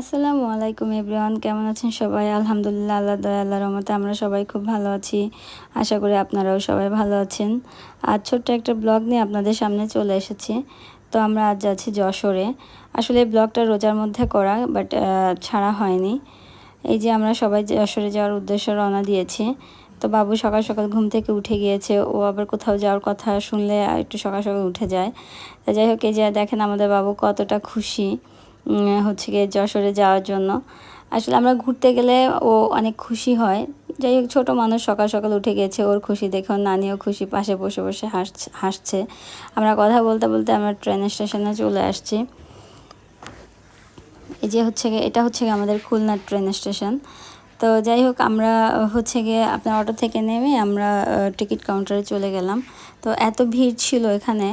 আসসালামু আলাইকুম এভরিওয়ান, কেমন আছেন সবাই? আলহামদুলিল্লাহ আল্লাহ দয়া আল্লাহ রহমতে আমরা সবাই খুব ভালো আছি। আশা করি আপনারাও সবাই ভালো আছেন। আজ ছোট্ট একটা ব্লগ নিয়ে আপনাদের সামনে চলে এসেছি। তো আমরা আজ যাচ্ছি যশোরে। আসলে ব্লগটা রোজার মধ্যে করা, বাট ছাড়া হয়নি। এই যে আমরা সবাই যশোরে যাওয়ার উদ্দেশ্য রওনা দিয়েছি। তো বাবু সকাল সকাল ঘুম থেকে উঠে গিয়েছে। ও আবার কোথাও যাওয়ার কথা শুনলে একটু সকাল সকাল উঠে যায়। যাই হোক, এই যে দেখেন আমাদের বাবু কতটা খুশি। হচ্ছে গিয়ে যশোরে যাওয়ার জন্য। আসলে আমরা ঘুরতে গেলে ও অনেক খুশি হয়। যাই হোক, ছোটো মানুষ সকাল সকাল উঠে গেছে, ওর খুশি দেখে ওর নানিও খুশি, পাশে বসে বসে হাসছে হাসছে। আমরা কথা বলতে বলতে আমরা ট্রেন স্টেশনে চলে আসছি। এই যে হচ্ছে গিয়ে, এটা হচ্ছে গিয়ে আমাদের খুলনার ট্রেন স্টেশন তো যাই হোক, আমরা হচ্ছে গিয়ে আপনার অটো থেকে নেমে আমরা টিকিট কাউন্টারে চলে গেলাম। তো এত ভিড় ছিল এখানে।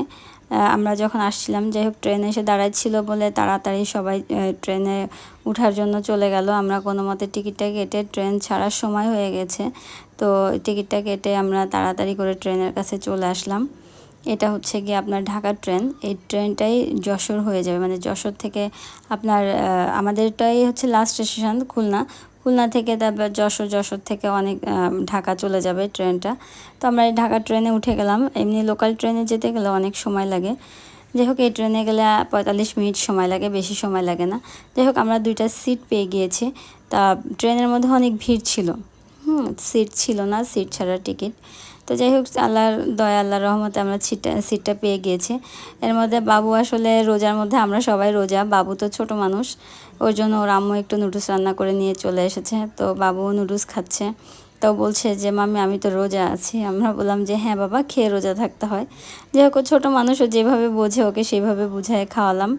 আমরা যখন আসছিলাম যাই হোক ট্রেন এসে দাঁড়াচ্ছিল বলে তাড়াতাড়ি সবাই ট্রেনে উঠার জন্য চলে গেল। আমরা কোনো মতে টিকিটটা কেটে ট্রেন ছাড়ার সময় হয়ে গেছে। তো টিকিটটা কেটে আমরা তাড়াতাড়ি করে ট্রেনের কাছে চলে আসলাম। এটা হচ্ছে গিয়ে আপনার ঢাকার ট্রেন। এই ট্রেনটাই যশোর হয়ে যাবে। মানে যশোর থেকে আপনার আমাদেরটাই হচ্ছে লাস্ট স্টেশন খুলনা। খুলনা থেকে তারপর যশোর যশোর থেকে অনেক ঢাকা চলে যাবে ট্রেনটা। তো আমরা এই ঢাকা ট্রেনে উঠে গেলাম। এমনি লোকাল ট্রেনে যেতে গেলে অনেক সময় লাগে। যাই হোক, এই ট্রেনে গেলে পঁয়তাল্লিশ মিনিট সময় লাগে, বেশি সময় লাগে না। যাই হোক, আমরা দুইটা সিট পেয়ে গিয়েছি। তা, ট্রেনের মধ্যে অনেক ভিড় ছিল। হুম সিট ছিল না সিট ছাড়া টিকিট তো যাই হোক, আল্লাহর দয়া, আল্লাহর রহমতে আমরা সিটটা সিটটা পেয়ে গিয়েছি। এর মধ্যে বাবু আসলে রোজার মধ্যে আমরা সবাই রোজা। বাবু তো ছোট মানুষ ওর জন্য ওর আম্মু একটু নুডলস রান্না করে নিয়ে চলে এসেছে। তো বাবু নুডলস খাচ্ছে। তো বলছে যে মামি আমি তো রোজা আছি। আমরা বললাম যে হ্যাঁ বাবা, খেয়ে রোজা থাকতে হয়। যে হোক ছোটো মানুষও যেভাবে বোঝে, ওকে সেইভাবে বুঝায় খাওয়ালাম।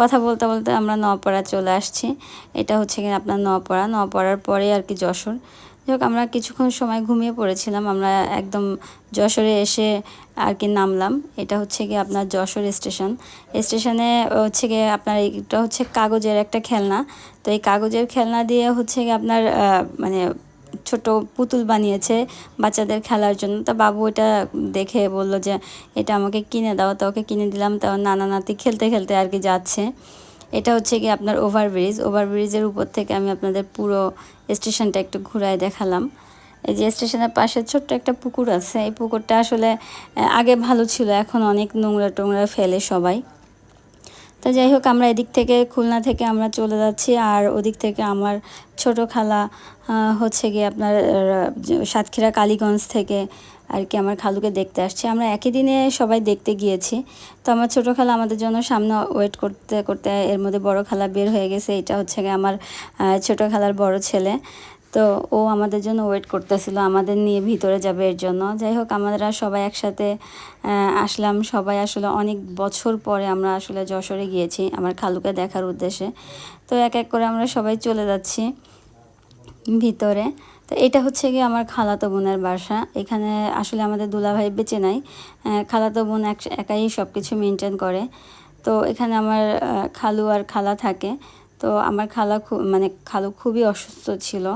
কথা বলতে বলতে আমরা নপাড়া চলে আসছি। এটা হচ্ছে কি আপনার নপাড়া নপাড়ার পরে আর কি যশোর। যাই আমরা কিছুক্ষণ সময় ঘুমিয়ে পড়েছিলাম, আমরা একদম যশোরে এসে আর কি নামলাম। এটা হচ্ছে গিয়ে আপনার যশোর স্টেশন। স্টেশনে হচ্ছে গিয়ে আপনার এটা হচ্ছে কাগজের একটা খেলনা। তো এই কাগজের খেলনা দিয়ে হচ্ছে গিয়ে আপনার মানে ছোট পুতুল বানিয়েছে বাচ্চাদের খেলার জন্য। তা বাবু এটা দেখে বলল যে, এটা আমাকে কিনে দাও। তো ওকে কিনে দিলাম। তো নানা নাতি খেলতে খেলতে আর কি যাচ্ছে। এটা হচ্ছে কি আপনার ওভারব্রিজ ওভারব্রিজের উপর থেকে আমি আপনাদের পুরো স্টেশনটা একটু ঘুরায় দেখালাম। এই যে স্টেশনের পাশে ছোট্ট একটা পুকুর আছে। এই পুকুরটা আসলে আগে ভালো ছিল, এখন অনেক নোংরা টোংরা ফেলে সবাই। তো যাই হোক, আমরা এদিক থেকে, খুলনা থেকে আমরা চলে যাচ্ছি। আর ওদিক থেকে আমার ছোট খালা হচ্ছে গিয়ে আপনার সাতক্ষীরা, কালীগঞ্জ থেকে আর কি আমার খালুকে দেখতে আসছে। আমরা একই দিনে সবাই দেখতে গিয়েছি। তো আমার ছোটো খালা আমাদের জন্য সামনে ওয়েট করতে করতে এর মধ্যে বড় খালা বের হয়ে গেছে। এটা হচ্ছে গিয়ে আমার ছোটো খালার বড় ছেলে। তো ও আমাদের জন্য ওয়েট করতেছিল। আমাদের নিয়ে ভিতরে যাবে এর জন্য। যাই হোক আমরা সবাই একসাথে আসলাম। সবাই আসলে অনেক বছর পরে আমরা আসলে যশোরে গিয়েছি আমার খালুকে দেখার উদ্দেশ্যে। তো এক এক করে আমরা সবাই চলে যাচ্ছি ভিতরে। তো এটা হচ্ছে গিয়ে আমার খালাতো বোনের বাসা। এখানে আসলে আমাদের দুলাভাই বেঁচে নাই। খালাতো বোন এক, একাই সব কিছু মেনটেন করে। তো এখানে আমার খালু আর খালা থাকে। তো আমার খালা খুব মানে খালু খুবই অসুস্থ ছিল।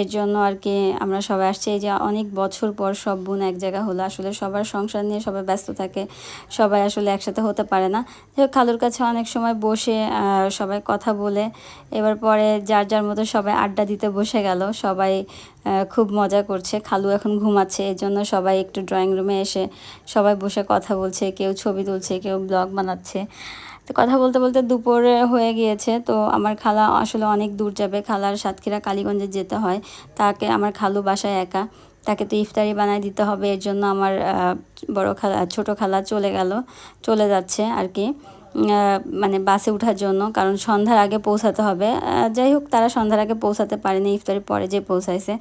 এর জন্য আর কি আমরা সবাই আসছি। এই যে অনেক বছর পর সব বোন এক জায়গা হলো, আসলে সবার সংসার নিয়ে সবাই ব্যস্ত থাকে, সবাই আসলে একসাথে হতে পারে না। খালুর কাছে অনেক সময় বসে সবাই কথা বলে, এবার পরে যার যার মতো সবাই আড্ডা দিতে বসে গেল, সবাই খুব মজা করছে। খালু এখন ঘুমাচ্ছে, এর জন্য সবাই একটু ড্রয়িং রুমে এসে সবাই বসে কথা বলছে, কেউ ছবি তুলছে, কেউ ব্লগ বানাচ্ছে। তো কথা বলতে বলতে দুপুরে হয়ে গিয়েছে। তো আমার খালা আসলে অনেক দূর যাবে। খালার সাতক্ষীরা কালীগঞ্জে যেতে হয়। তাকে আমার খালু বাসায় একা। তাকে তো ইফতারি বানাই দিতে হবে। এর জন্য আমার বড় খালা, ছোট খালা চলে গেল। চলে যাচ্ছে আর কি। মানে বাসে ওঠার জন্য। কারণ সন্ধ্যার আগে পৌঁছাতে হবে। যাই হোক, তারা সন্ধ্যার আগে পৌঁছাতে পারেনি। ইফতারের পরে যে পৌঁছাইছে।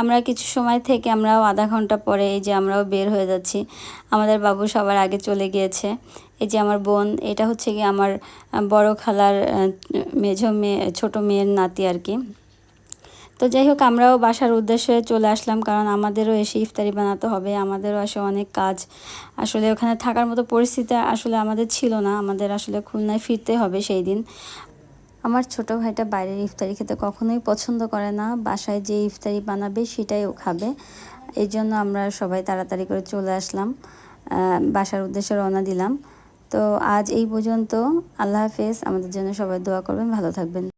আমরা কিছু সময় থেকে আমরাও আধা ঘণ্টা পরে এই যে আমরাও বের হয়ে যাচ্ছি। আমাদের বাবু সবার আগে চলে গিয়েছে। এই যে আমার বোন, এটা হচ্ছে কি আমার বড় খালার মেঝো মেয়ে, ছোটো মেয়ের নাতি আর কি। তো যাই হোক, আমরাও বাসার উদ্দেশ্যে চলে আসলাম, কারণ আমাদেরও এসে ইফতারি বানাতে হবে, আমাদেরও আসে অনেক কাজ। আসলে ওখানে থাকার মতো পরিস্থিতি আসলে আমাদের ছিল না, আমাদের আসলে খুলনায় ফিরতে হবে সেই দিন। আমার ছোট ভাইটা বাইরের ইফতারি খেতে কখনোই পছন্দ করে না, বাসায় যে ইফতারি বানাবে সেটাই ও খাবে। এই জন্য আমরা সবাই তাড়াতাড়ি করে চলে আসলাম বাসার উদ্দেশ্যে রওনা দিলাম। তো আজ এই পর্যন্ত আল্লাহ হাফেজ। আমাদের জন্য সবাই দোয়া করবেন ভালো থাকবেন।